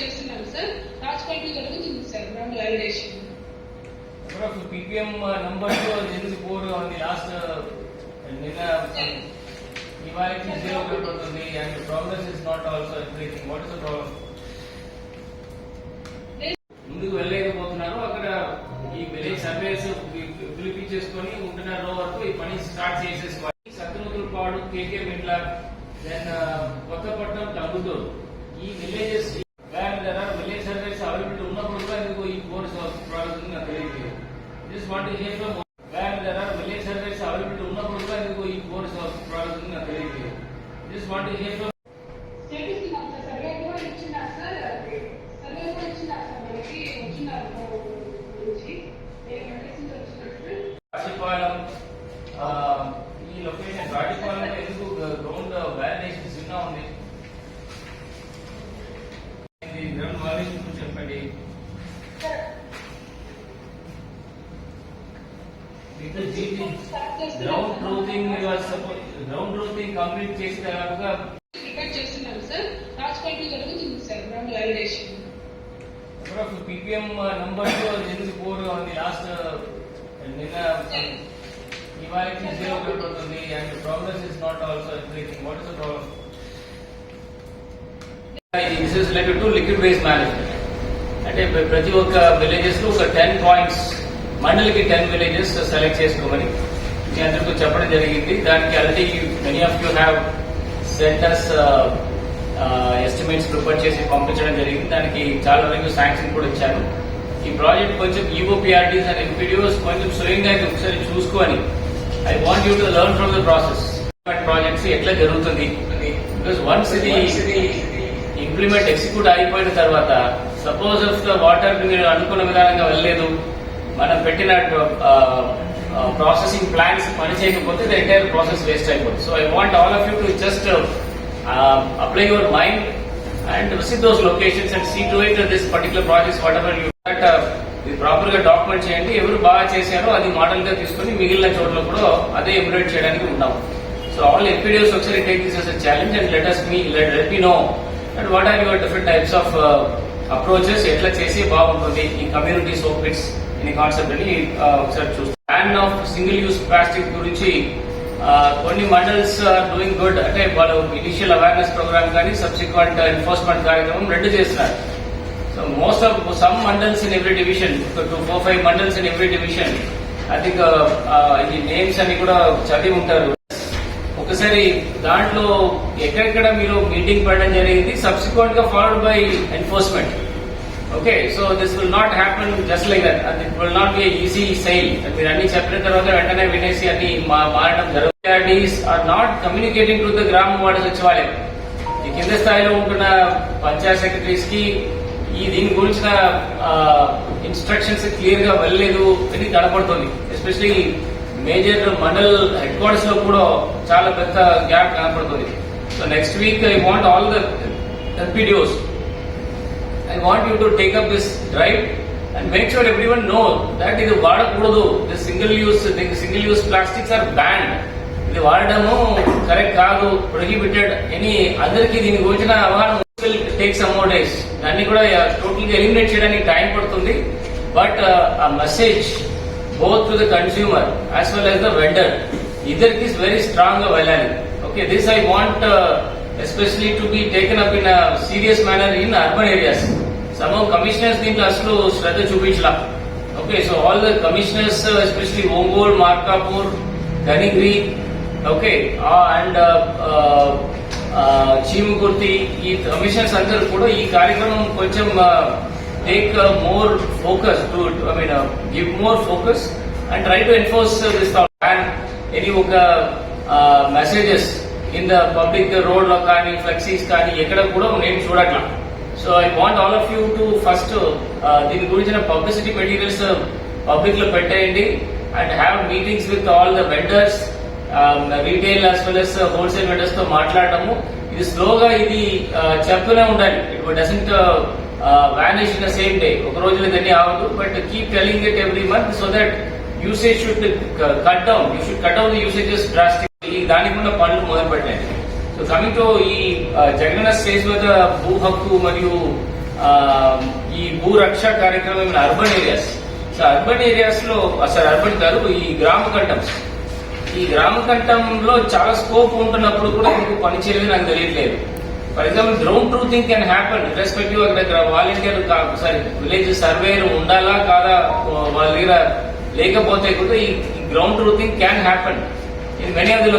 చేస్తున్నాం సార్ రాజకోట్లో జరుగుతుంది sir ground the last uh, నిన్న ఇవాళకి zero and progress is not also everything what is the problem ముందుకు వెళ్ళలేకపోతున్నారు. అక్కడ ఈ విలేజ్ సర్వేస్ పిలిపించేసుకొని ఉంటున్న రో వరకు. ఈ పని స్టార్ట్ చేసేసుకోవాలి. సత్తునూరుపాడు కేకే మిట్ల దెన్ కొత్తపట్నం టంగుటూరు ఈ villages where there are village surveys availability ఉన్నప్పుడు కూడా ఎందుకు ఈ కోర్స్ ప్రాడక్ట్ నాకు తెలియదు this what is here from where there are village surveys availability ఉన్నప్పుడు కూడా ఎందుకు ఈ కోర్స్ ప్రాడక్ట్ నాకు తెలియదు this what is here from చేపిస్తున్నాం sir survey కూడా ఇచ్చినారు సార్ సర్వే కూడా ఇచ్చినారు సార్ మనకి వచ్చినారు గురించి ఏ మెడిసిన్స్ వచ్చినట్టు రాజపాలెం ఆ, ఈ లొకేషన్ రాజపాలెం ఎందుకు గ్రౌండ్ వ్యాలిడేషన్ చిన్న ఉంది ఇది గ్రౌండ్ వ్యాలిడేషన్ గురించి చెప్పండి because GT ground truthing ground truthing complete చేసిన తర్వాత ప్రిపేర్ చేస్తున్నాం సార్ రాజకోట్లో జరుగుతుంది sir ground number of P P M numbers ఎందుకు on the లాస్ట్ నిన్న ఇవాళకి జీరో పడుతుంది and progress is not also everything what is the problem this is related to liquid waste management అంటే ప్ర- ప్రతి ఒక్క విలేజెస్లో ఒక టెన్ పాయింట్స్ మండలికి టెన్ విలేజెస్ సెలెక్ట్ చేసుకోమని. అందరికీ చెప్పడం జరిగింది. దానికి already many of you have centres estimates prepare చేసి పంపించడం జరిగింది. దానికి చాలా వరకు శాంక్షన్ కూడా ఇచ్చాను. ఈ ప్రాజెక్ట్ కొంచెం ఈఓపిఆర్టీస్ అండ్ ఎంపీడీఓస్ కొంచెం స్వయంగా అయితే ఒకసారి చూసుకొని I want you to learn from the process projects ఎట్లా జరుగుతుంది? బికాస్ వన్స్ ఇది ఇంప్లిమెంట్ ఎగ్జిక్యూట్ అయిపోయిన తర్వాత సపోజ్ ఆఫ్ ద వాటర్ మీరు అనుకున్న విధానంగా వెళ్ళలేదు మనం పెట్టిన uh, ప్రాసెసింగ్ ప్లాన్స్ పని చేయకపోతే ద ఎంటైర్ ప్రాసెస్ వేస్ట్ అయిపోతుంది. So I want all of you to just apply your mind and visit those locations and see to it this particular projects whatever you ఇది ప్రాపర్గా document చేయండి. ఎవరు బాగా చేశారో అది మోడల్గా తీసుకొని మిగిలిన చోట్ల కూడా అదే ఇంప్లిమెంట్ చేయడానికి ఉన్నాం సో ఆల్ ఎపిడియోస్ ఒకసారి take this as challenge and let us me let let me know and what are your different types of approaches ఎట్లా చేసి బాగుంటుంది ఈ కమ్యూనిటీ సోపిట్స్ అనే కాన్సెప్ట్ అని ఒకసారి చూస్తాం. Ban of single use plastic గురించి కొన్ని మండల్స్ ఆర్ డూయింగ్ గుడ్ అంటే వాళ్ళు ఇనిషియల్ అవేర్నెస్ ప్రోగ్రామ్ కానీ సబ్సిక్వెంట్ ఎన్ఫోర్స్మెంట్ కార్యక్రమం రెండు చేస్తున్నారు. So most of some mandals in every division two four five mandals in every division I think ఈ నేమ్స్ అన్ని కూడా చదివి ఉంటారు. ఒకసారి దాంట్లో ఎక్కడెక్కడ మీరు మీటింగ్ పెట్టడం జరిగింది సబ్సిక్వెంట్గా followed by enforcement okay so this will not happen just like that అది will not be easy sail మీరు అన్ని చెప్పిన తర్వాత వెంటనే వినేసి అన్ని మారడం జరుగుతుంది. Or not communicating to the గ్రామ వార్డు సచివాలయం. ఈ కింద స్థాయిలో ఉంటున్న పంచాయత్ సెక్రటరీస్కి ఈ దీని గురించిన ఇన్స్ట్రక్షన్స్ క్లియర్గా వెళ్ళలేదు అని కనపడుతుంది ఎస్పెషలీ మేజర్ మండల్ హెడ్ క్వార్టర్స్లో కూడా చాలా పెద్ద గ్యాప్ కనపడుతుంది. So next week I want all the ఎల్పీడియోస్ I want you to take up this drive and make sure everyone no that ఇది వాడకూడదు. This single use single use plastics are banned ఇది వాడడము correct కాదు prohibited అని అందరికీ దీని గురించిన అవగాహన టేక్ అమౌంట్ డేస్ దాన్ని కూడా టోటల్గా ఎలిమినేట్ చేయడానికి టైం పడుతుంది. బట్ uh, ఆ message both to the consumer as well as the vendor ఇద్దరికి వెరీ స్ట్రాంగ్గా వెళ్ళాలి okay this I want especially to be up up in serious manner in urban areas some commissioners దీంట్లో అసలు శ్రద్ధ చూపించలా. Okay so all the commissioners especially Ongole Markapur Kanigiri okay and Chimakurthi ఈ commissioners అందరూ కూడా ఈ కార్యక్రమం కొంచెం take more focus to I mean give more focus and try to enforce this and any ఒక మెసేజెస్ ఇన్ ద పబ్లిక్ రోడ్లో కానీ flexies కానీ ఎక్కడ కూడా నేను చూడట్లా. So I want all of you to first దీని గురించిన పబ్లిసిటీ మెటీరియల్స్ పబ్లిక్లో పెట్టేయండి. And have meetings with all the vendors retail as well as wholesale వెండర్స్తో మాట్లాడటము ఇది స్లోగా ఇది చెప్తూనే ఉండాలి. It doesn't vanish the same day ఒక రోజులో ఇదన్నీ అవదు but keep telling it every month so that usage should cut down you should cut down the usages drastic ఈ దానికి ఉన్న పనులు మొదలు పెట్టాయి సో కమింగ్ టు ఈ జగన్ స్టేజ్ వద్ద భూ హక్కు మరియు ఈ భూ రక్ష కార్యక్రమం అర్బన్ ఏరియాస్ సో అర్బన్ ఏరియాస్లో అసలు అర్బన్ కాదు ఈ గ్రామ కంటమ్స్ ఈ గ్రామ కంఠంలో చాలా స్కోప్ ఉంటున్నప్పుడు కూడా ఎందుకు పనిచేయలేదు నాకు తెలియట్లేదు. For example ground truthing can happen respective అక్కడ వాలంటీర్ సారీ విలేజ్ సర్వేర్ ఉండాలా కాదా వాళ్ళ దగ్గర లేకపోతే కూడా ఈ ground truthing can happen in many of the